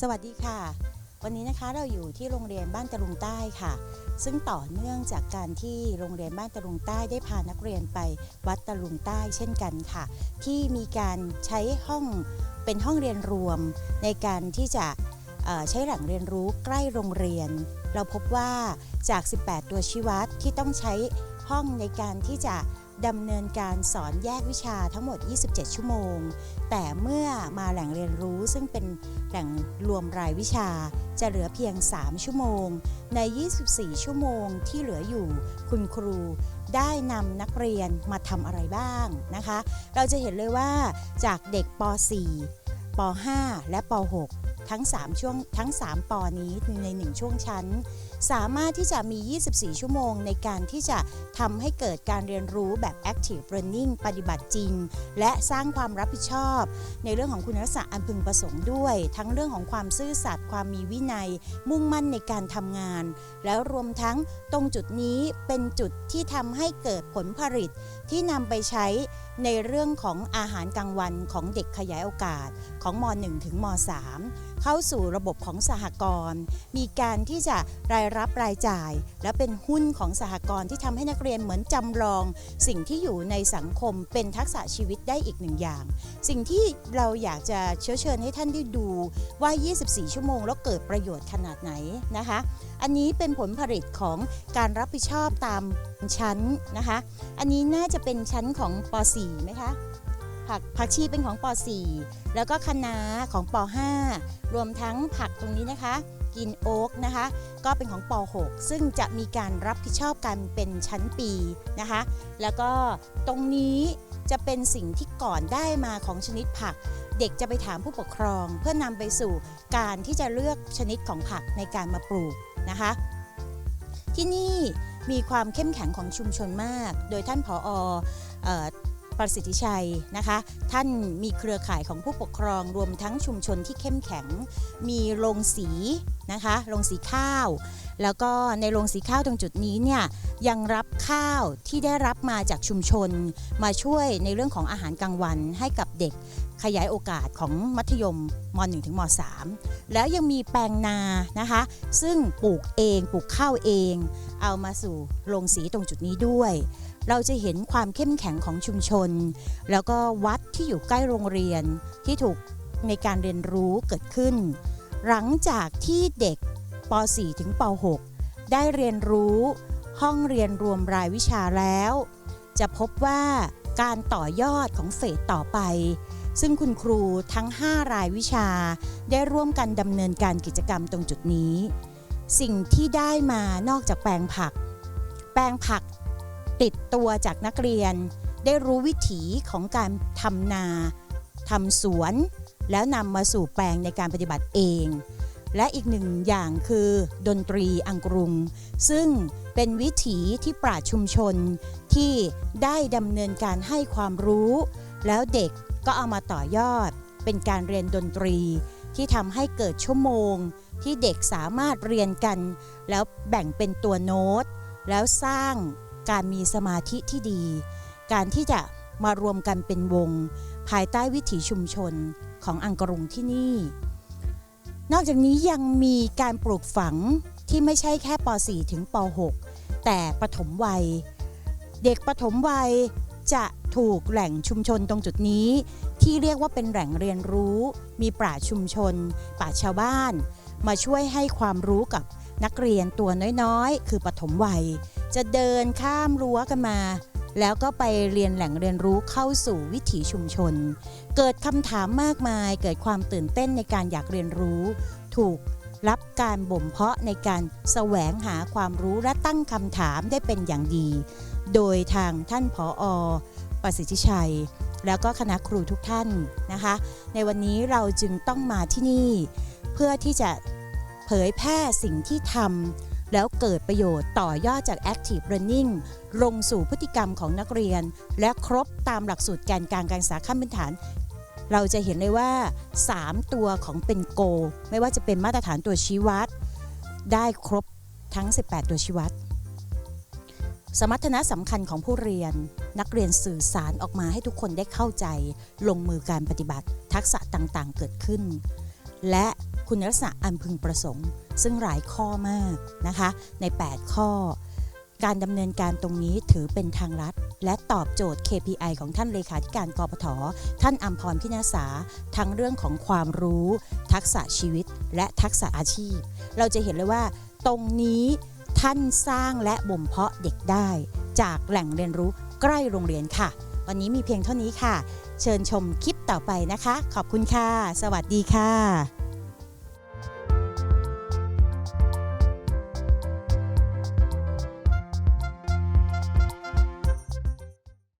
สวัสดีค่ะ วันนี้นะคะเราอยู่ที่โรงเรียนบ้านตะลุงใต้ค่ะ ซึ่งต่อเนื่องจากการที่โรงเรียนบ้านตะลุงใต้ได้พานักเรียนไปวัดตะลุงใต้เช่นกันค่ะ ที่มีการใช้ห้องเป็นห้องเรียนรวม ในการที่จะใช้แหล่งเรียนรู้ใกล้โรงเรียน เราพบว่าจาก 18 ตัวชี้วัดที่ต้องใช้ห้องในการที่จะ ดำเนินการสอนแยกวิชาทั้งหมด 27 ชั่วโมง แต่เมื่อมาแหล่งเรียนรู้ซึ่งเป็นแหล่งรวมรายวิชาจะเหลือเพียง 3 ชั่วโมง ใน 24 ชั่วโมงที่เหลืออยู่คุณครูได้นำนักเรียนมาทำอะไรบ้างนะคะ เราจะเห็นเลยว่าจากเด็กป .4 ป .5 และป .6 ทั้ง 3 ช่วงทั้ง 3ปนี้ใน 1 ช่วงชั้น สามารถที่จะมี 24 ชั่วโมงในการที่จะทำให้เกิดการเรียนรู้แบบ active learning ปฏิบัติจริง และสร้างความรับผิดชอบ ในเรื่องของคุณลักษณะอันพึงประสงค์ด้วย ทั้งเรื่องของความซื่อสัตย์ความมีวินัย มุ่งมั่นในการทำงาน แล้วรวมทั้งตรงจุดนี้เป็นจุดที่ทำให้เกิดผลผลิตที่นำไปใช้ในเรื่องของอาหารกลางวันของเด็กขยายโอกาสของม .1 ถึงม .3 เข้าสู่ระบบของสหกรณ์มีการที่จะรายรับรายจ่าย และเป็นหุ้นของสหกรณ์ที่ทำให้นักเรียนเหมือนจำลอง สิ่งที่อยู่ในสังคมเป็นทักษะชีวิตได้อีกหนึ่งอย่าง สิ่งที่เราอยากจะเชื้อเชิญให้ท่านได้ดูว่า 24 ชั่วโมงแล้วเกิดประโยชน์ขนาดไหนนะคะ อันนี้เป็นผลผลิตของการรับผิดชอบตามชั้นนะคะ อันนี้น่าจะเป็นชั้นของป .4 ไหมคะ ผักผักชีเป็นของป .4 แล้วก็คะน้าของป .5 รวมทั้งผักตรงนี้นะคะ กินโอ๊กนะคะ ก็เป็นของป .6 ซึ่งจะมีการรับผิดชอบกันเป็นชั้นปีนะคะ แล้วก็ตรงนี้จะเป็นสิ่งที่ก่อนได้มาของชนิดผัก เด็กจะไปถามผู้ปกครอง เพื่อนำไปสู่การที่จะเลือกชนิดของผักในการมาปลูกนะคะ ที่นี่มีความเข้มแข็งของชุมชนมาก โดยท่านผอเอ่อ ประสิทธิชัยนะคะ ท่านมีเครือข่ายของผู้ปกครองรวมทั้งชุมชนที่เข้มแข็ง มีโรงสีนะคะโรงสีข้าว แล้วก็ในโรงสีข้าวตรงจุดนี้เนี่ยยังรับข้าวที่ได้รับมาจากชุมชน มาช่วยในเรื่องของอาหารกลางวันให้กับเด็กขยายโอกาสของมัธยมม .1 ถึงม .3 แล้วยังมีแปลงนานะคะ ซึ่งปลูกเองปลูกข้าวเอง เอามาสู่โรงสีตรงจุดนี้ด้วย เราจะเห็นความเข้มแข็งของชุมชน แล้วก็วัดที่อยู่ใกล้โรงเรียนที่ถูกในการเรียนรู้เกิดขึ้น หลังจากที่เด็กป .4 ถึงป .6 ได้เรียนรู้ห้องเรียนรวมรายวิชาแล้ว จะพบว่าการต่อยอดของเฟสต่อไป ซึ่งคุณครูทั้ง 5 รายวิชา ได้ร่วมกันดำเนินการกิจกรรมตรงจุดนี้ สิ่งที่ได้มานอกจากแปลงผัก แปลงผัก ติดตัวจากนักเรียน ได้รู้วิถีของการทำนาทำสวน แล้วนำมาสู่แปลงในการปฏิบัติเอง และอีกหนึ่งอย่างคือดนตรีอังกรุง ซึ่งเป็นวิถีที่ปราชุมชนที่ได้ดำเนินการให้ความรู้ แล้วเด็กก็เอามาต่อยอด เป็นการเรียนดนตรี ที่ทำให้เกิดชั่วโมง ที่เด็กสามารถเรียนกัน แล้วแบ่งเป็นตัวโน้ต แล้วสร้าง การมีสมาธิที่ดี การที่จะมารวมกันเป็นวง ภายใต้วิถีชุมชนของอังกรุงที่นี่ นอกจากนี้ยังมีการปลูกฝังที่ไม่ใช่แค่ป .4 ถึงป .6 แต่ปฐมวัย เด็กปฐมวัยจะถูกแหล่งชุมชนตรงจุดนี้ ที่เรียกว่าเป็นแหล่งเรียนรู้ มีปราชุมชนปราชาวบ้าน มาช่วยให้ความรู้กับนักเรียนตัวน้อยๆ คือปฐมวัย จะเดินข้ามรั้วกันมา แล้วก็ไปเรียนแหล่งเรียนรู้เข้าสู่วิถีชุมชน เกิดคำถามมากมาย เกิดความตื่นเต้นในการอยากเรียนรู้ ถูกรับการบ่มเพาะในการแสวงหาความรู้และตั้งคำถามได้เป็นอย่างดี โดยทางท่านผออประสิทธิชัย แล้วก็คณะครูทุกท่านนะคะ ในวันนี้เราจึงต้องมาที่นี่ เพื่อที่จะเผยแพร่สิ่งที่ทำ แล้วเกิดประโยชน์ต่อยอดจาก Active Learning ลงสู่พฤติกรรมของนักเรียน และครบตามหลักสูตรแกนกลางการศึกษาขั้นพื้นฐาน เราจะเห็นเลยว่า 3 ตัวของเป็นโก ไม่ว่าจะเป็นมาตรฐานตัวชี้วัด ได้ครบทั้ง 18 ตัวชี้วัด สมรรถนะสำคัญของผู้เรียน นักเรียนสื่อสารออกมาให้ทุกคนได้เข้าใจ ลงมือการปฏิบัติ ทักษะต่างๆ เกิดขึ้น และ คุณลักษณะอันพึงประสงค์ ซึ่งหลายข้อมากนะคะใน 8 ข้อ การดำเนินการตรงนี้ถือเป็นทางลัดและตอบโจทย์ KPI ของท่านเลขาธิการกปทท่านอัมพรพินาศาทั้งเรื่องของความรู้ ทักษะชีวิต และทักษะอาชีพ เราจะเห็นเลยว่า ตรงนี้ท่านสร้างและบ่มเพาะเด็กได้ จากแหล่งเรียนรู้ใกล้โรงเรียนค่ะ วันนี้มีเพียงเท่านี้ค่ะ เชิญชมคลิปต่อไปนะคะ ขอบคุณค่ะ สวัสดีค่ะ